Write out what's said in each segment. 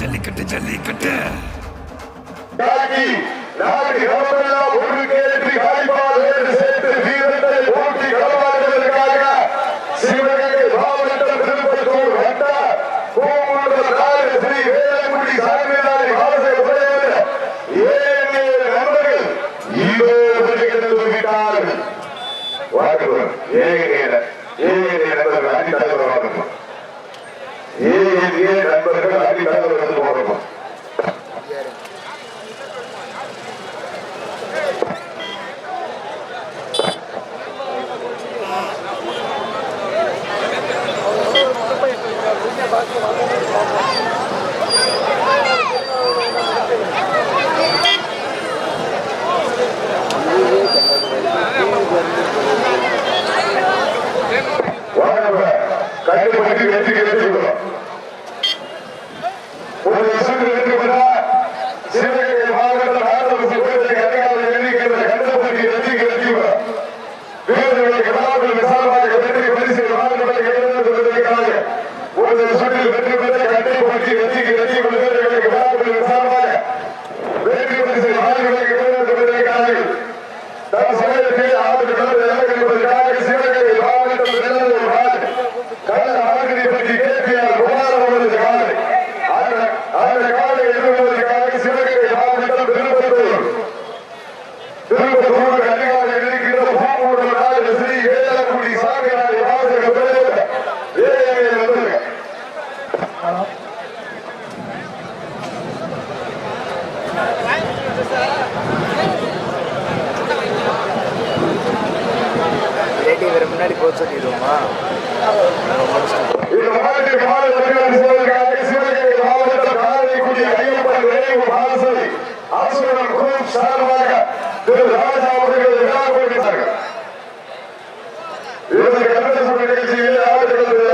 ஜல்லிக்கட்டு ஜல்லிக்கட்டு. ஏழு நண்பர்கள்? ஈரோடு ஏழு obrigado, Leandro. அமைப்பும் சார்பாக திரு ராஜா அவர்கள் விழா கொள்கிறார்கள் இவர்கள் கலந்து கொண்ட நிகழ்ச்சியில் ஆளுநர்கள்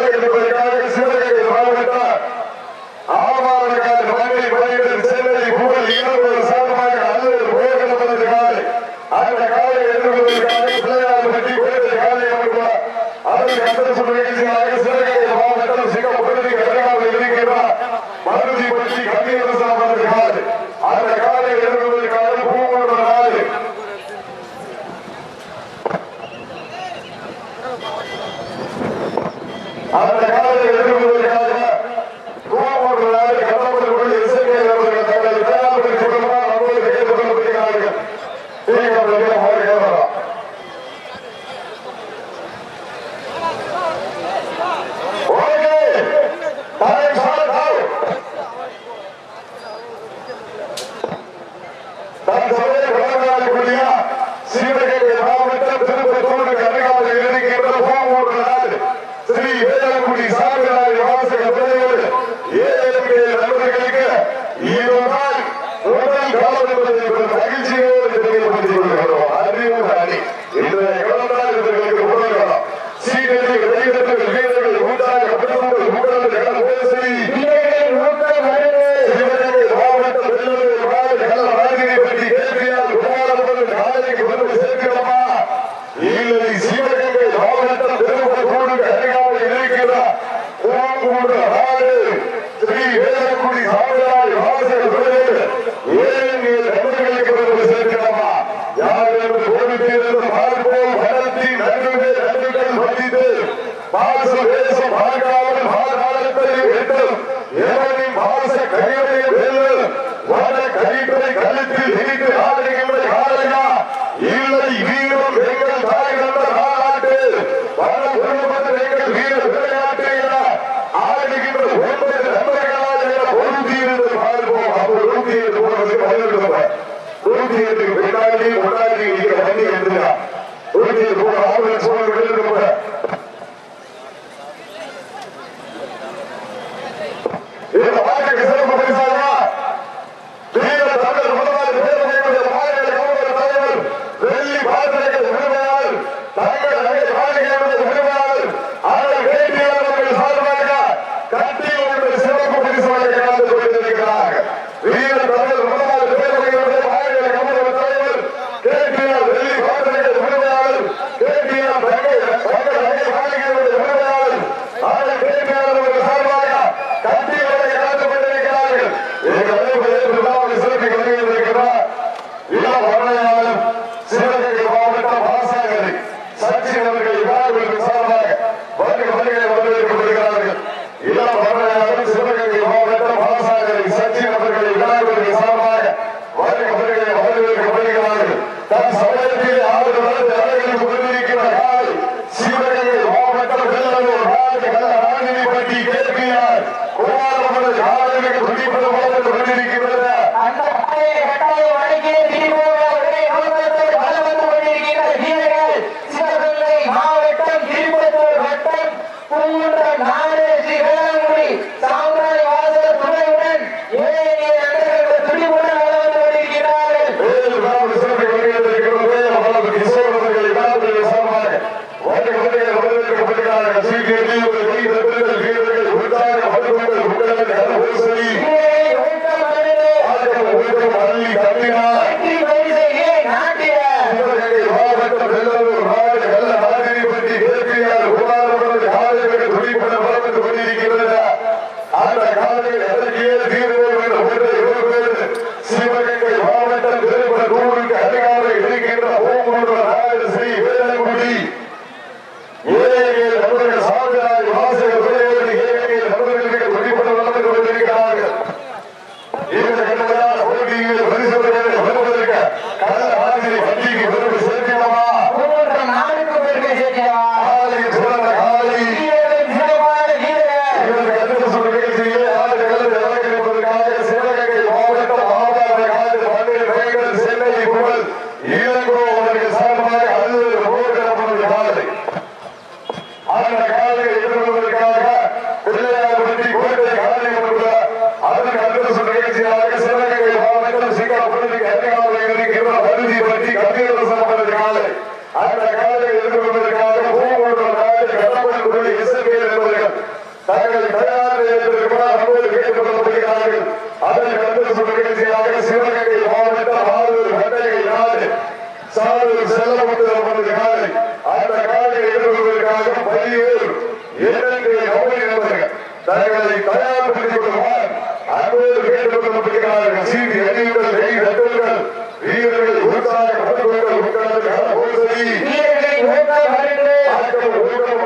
போட்டுகிறார் அன்போடு கேட்டுக் கொள்ளப்பட்டிருக்கிறார்கள் சீட்டு எண்ணியுடன் கை தட்டுங்கள் வீரர்கள் உற்சாகப்படுத்துவர்கள் உட்கார்ந்து போசதி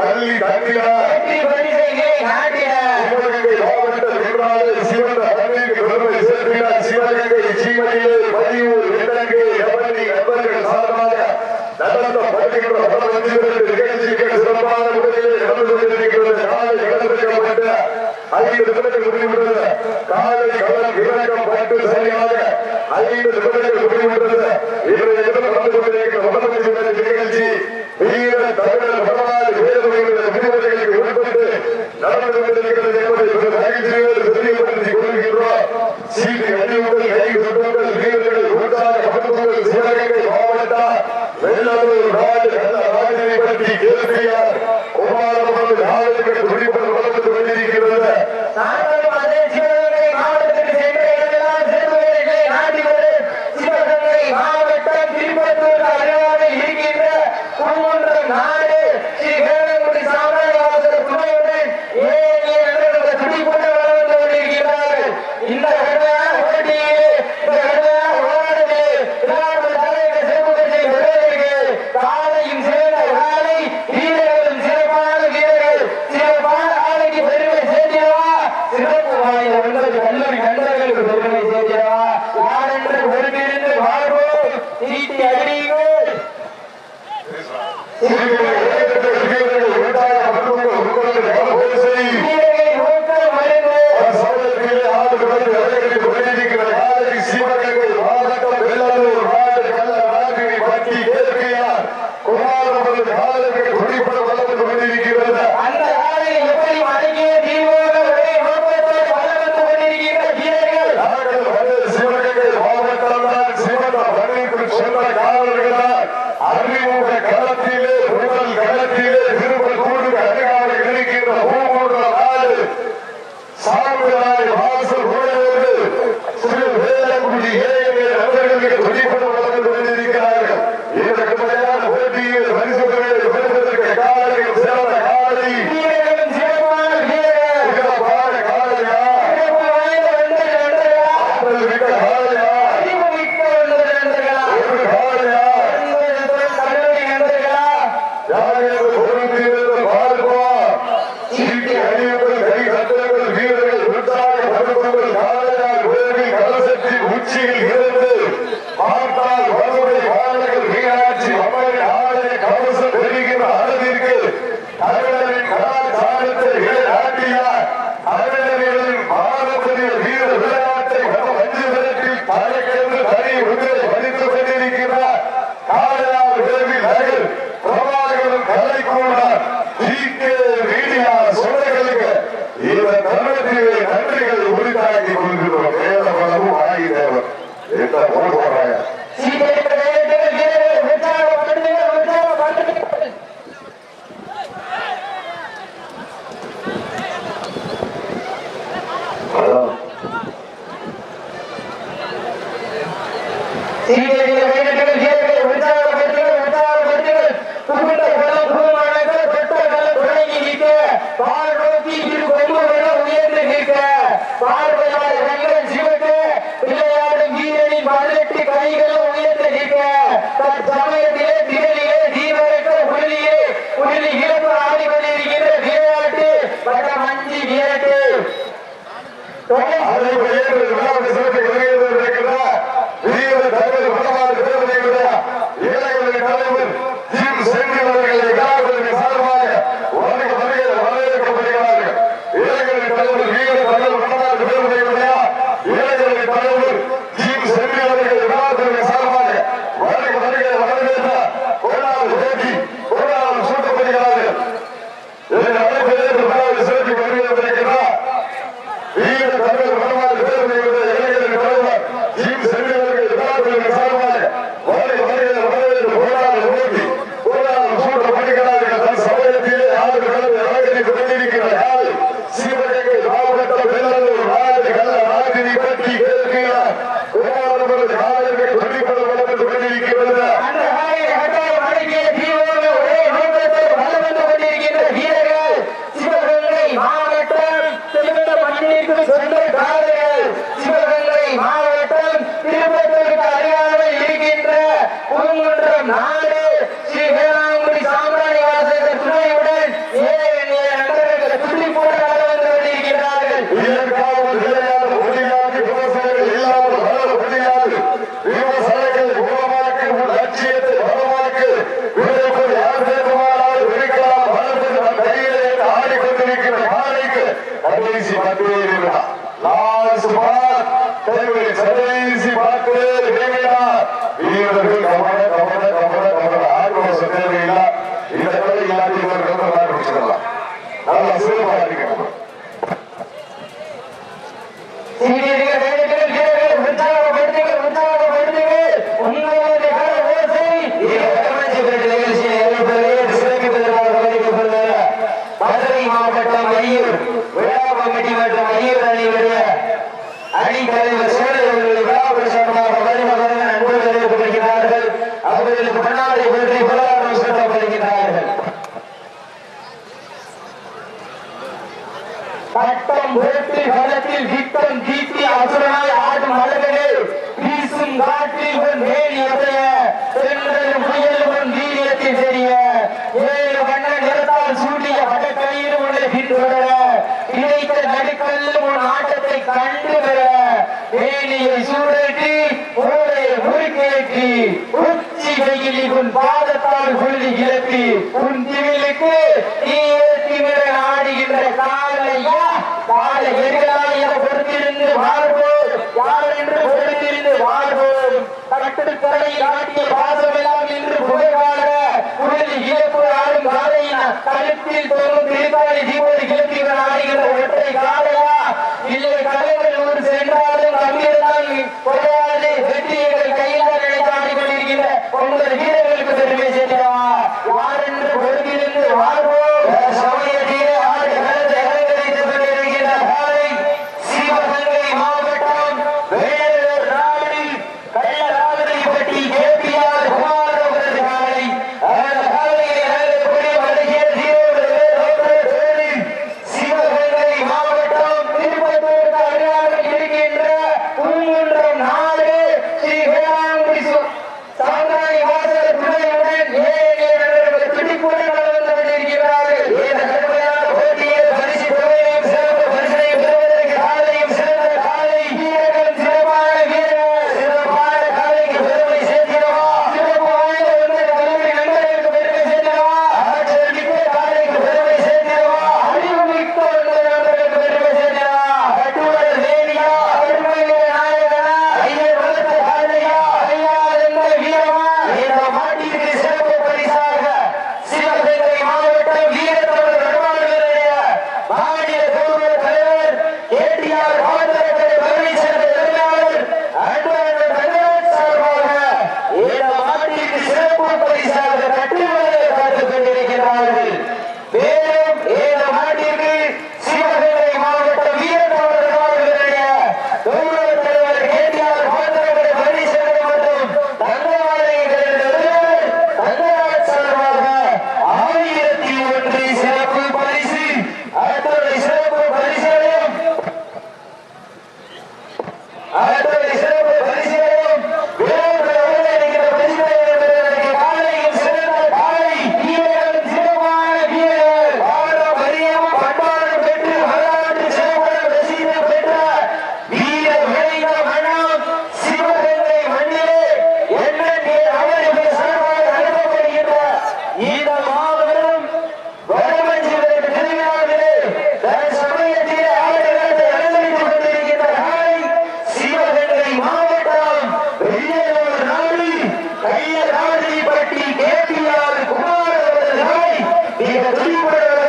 அள்ளி தட்டினார் சிவகங்கை மாவட்டத்தில் நிர்வாக சிவன் அரங்கிற்கு பெருமை சேர்க்கிறார் சிவகங்கை சீமையிலே பதியூர் இடங்கை எவனி எவர்கள் சார்பாக நடத்தப்படுகின்ற பல நிகழ்ச்சிகள் சிறப்பான முறையில் ஐந்து நிமிடத்தில் முடிவுற்றது காலை களம் இறக்கம் பட்டு சரியாக ஐந்து நிமிடத்தில் முடிவுற்றது இன்றைய நிமிடம் நடந்து கொண்டிருக்கிற முதலமைச்சர் நிகழ்ச்சி வீர தமிழர் வரலாறு வேறு விதிமுறைகளுக்கு உட்பட்டு நடந்து கொண்டிருக்கிறது என்பதை மகிழ்ச்சியோடு Thank you. রুবেল சூளையை சூழட்டி ஓலை முறுக்கேற்றி உச்சி வெயிலி உன் பாதத்தால் கொள்ளி கிளப்பி உன் திமிலுக்கு நீயே திமிர ஆடுகின்ற காலையா கால எதிராக என பொறுத்திருந்து வாழ்வோம். யார் என்று பொறுத்திருந்து வாழ்வோம்? கட்டு கரை காட்டிய பாசமெல்லாம் இன்று புகைவாழ உடல் இழப்பு ஆடும் காலையின கழுத்தில் தோறும் திருத்தாளி தீபோடு கிளப்பிகள் ஆடுகின்ற ஒற்றை காலையா? இல்லை தலைவர்கள் சென்றால் வெற்றி எங்கள் கையில் நினைத்து ஆடிக்கொண்டிருக்கின்ற உங்கள் வீரர்களுக்கு பெருமை சேர்க்கிறார் கேட்டியார் குமார் அவர்களை மிக துணிவுடன்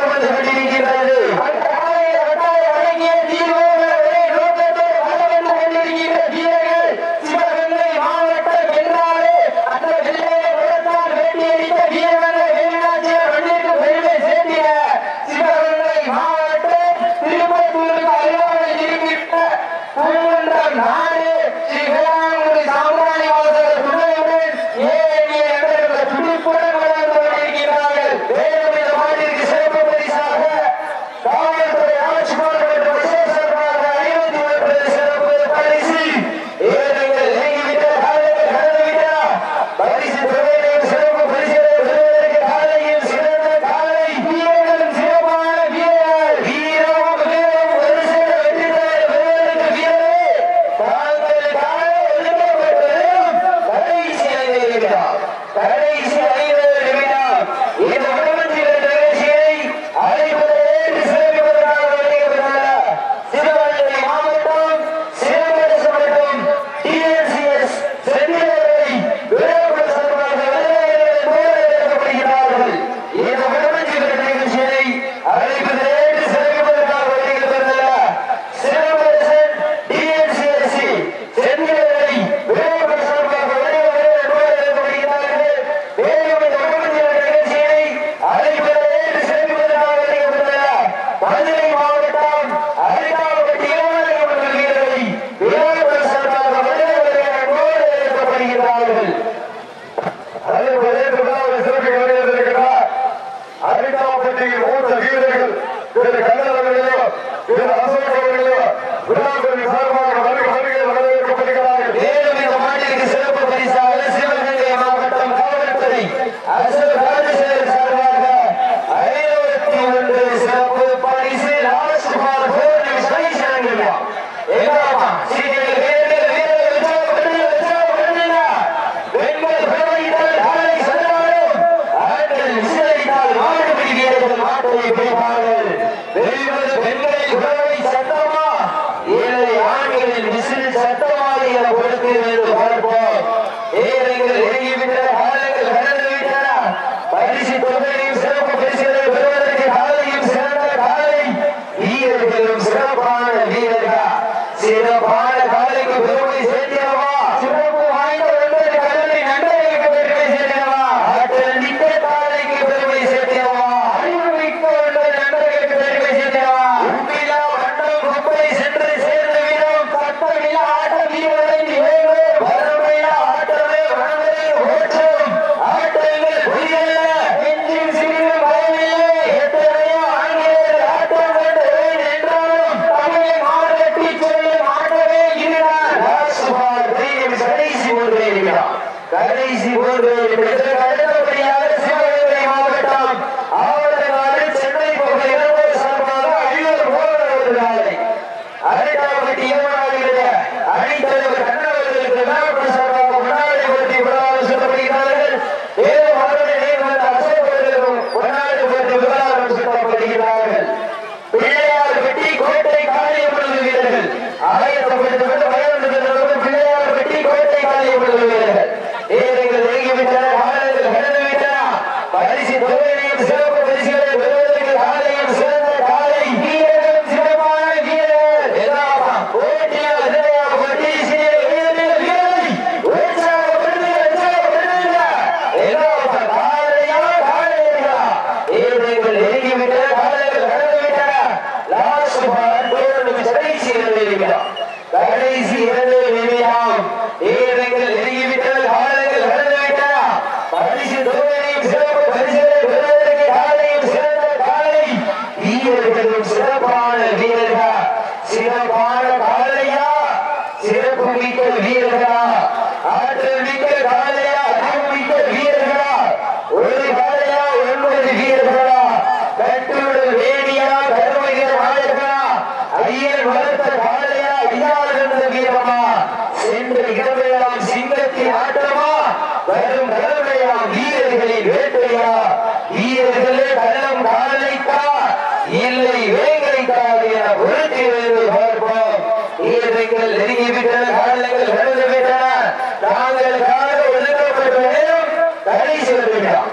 கடைசி